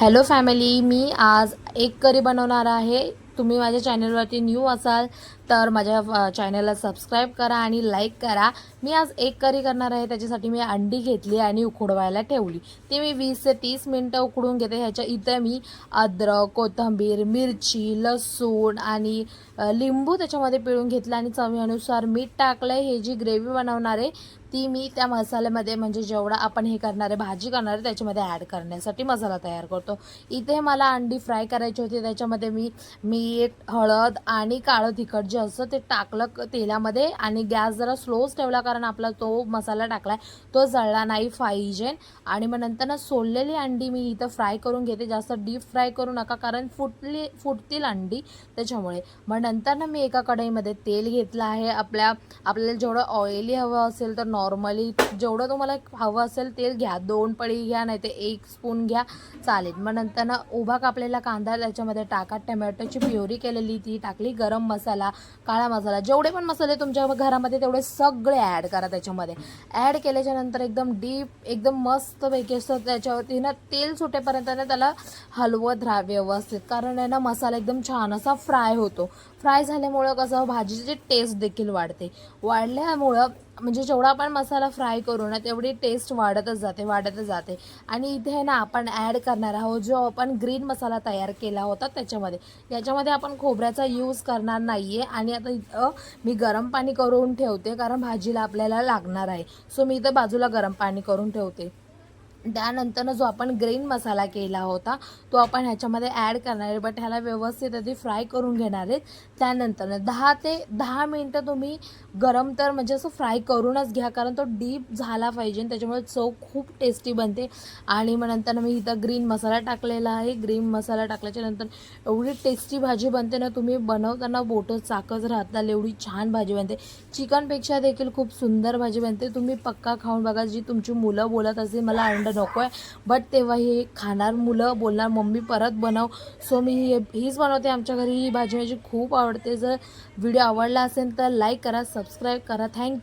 Hello family मी आज एक करी बनवणार आहे. तुम्ही माझ्या चॅनलवरती न्यू असाल तर माझ्या चॅनलला सबस्क्राईब करा आणि लाईक करा. मी आज एक करी करणार आहे त्याच्यासाठी मी अंडी घेतली आणि उकडवायला ठेवली. ती मी वीस ते तीस मिनटं उकडून घेते. ह्याच्या इथं मी अद्रक कोथिंबीर मिरची लसूण आणि लिंबू त्याच्यामध्ये पिळून घेतलं आणि चवीनुसार मीठ टाकलं आहे हे जी ग्रेव्ही बनवणार आहे ती मी त्या मसाल्यामध्ये म्हणजे जेवढा आपण हे करणार आहे भाजी करणार आहे त्याच्यामध्ये ॲड करण्यासाठी मसाला तयार करतो. इथे मला अंडी फ्राय करायची होती त्याच्यामध्ये मी मीठ हळद आणि काळं तिखट जे असतं ते टाकलं तेलामध्ये आणि गॅस जरा स्लोच ठेवला कारण आपला तो मसाला टाकला आहे तो जळला नाही पाहिजे. आणि मग नंतर ना सोललेली अंडी मी इथं फ्राय करून घेते जास्त डीप फ्राय करू नका कारण फुटली फुटतील अंडी त्याच्यामुळे. मग नंतर ना मी एका कढईमध्ये तेल घेतलं आहे आपल्या आपल्याला जेवढं ऑइली हवं असेल तर नॉर्मली जेवढं तुम्हाला हवं असेल तेल घ्या. दोन पळी घ्या नाही ते एक स्पून घ्या चालेल. मग नंतर ना उभा कापलेला कांदा त्याच्यामध्ये टाका. टमॅटोची प्युरी केलेली ती टाकली गरम मसाला काळा मसाला जेवढे पण मसाले तुमच्या घरामध्ये तेवढे सगळे ॲड करा त्याच्यामध्ये. ॲड केल्याच्यानंतर एकदम डीप एकदम मस्त पैकी असतं त्याच्यावरती ना तेल सुटेपर्यंत ना त्याला हलवत राहा व्यवस्थित. कारण आहे ना मसाला एकदम छान असा फ्राय होतो. फ्राय झाल्यामुळं कसं भाजीची टेस्ट देखील वाढते. वाढल्यामुळं म्हणजे जेवढा आपण मसाला फ्राय करू ना तेवढी टेस्ट वाढतच जाते वाढतच जाते. आणि इथे ना आपण ॲड करणार आहोत जो आपण ग्रीन मसाला तयार केला होता त्याच्यामध्ये. याच्यामध्ये आपण खोबऱ्याचा यूज करणार नाही आहे आणि आता इथं मी गरम पाणी करून ठेवते कारण भाजीला आपल्याला लागणार आहे. सो मी इथं बाजूला गरम पाणी करून ठेवते. त्यानंतरनं जो आपण ग्रीन मसाला केला होता तो आपण ह्याच्यामध्ये ॲड करणार आहे. बट ह्याला व्यवस्थित आधी फ्राय करून घेणार आहेत त्यानंतरनं दहा ते दहा मिनटं तुम्ही गरम तर म्हणजे असं फ्राय करूनच घ्या. कारण तो डीप झाला पाहिजे आणि त्याच्यामुळे चव खूप टेस्टी बनते. आणि मग नंतर मी इथं ग्रीन मसाला टाकलेला आहे. ग्रीन मसाला टाकल्याच्या नंतर एवढी टेस्टी भाजी बनते ना तुम्ही बनवताना बोटं चाकच राहताल एवढी छान भाजी बनते. चिकनपेक्षा देखील खूप सुंदर भाजी बनते. तुम्ही पक्का खाऊन बघा. जी तुमची मुलं बोलत असेल मला अंड नको आहे बट तेव्हा हे खाणार मुलं बोलणार मम्मी परत बनव. सो मी ही हीच बनवते आमच्या घरी. ही भाजी माझी खूप आवडते. जर व्हिडिओ आवडला असेल तर लाईक करा सबस्क्राईब करा. थँक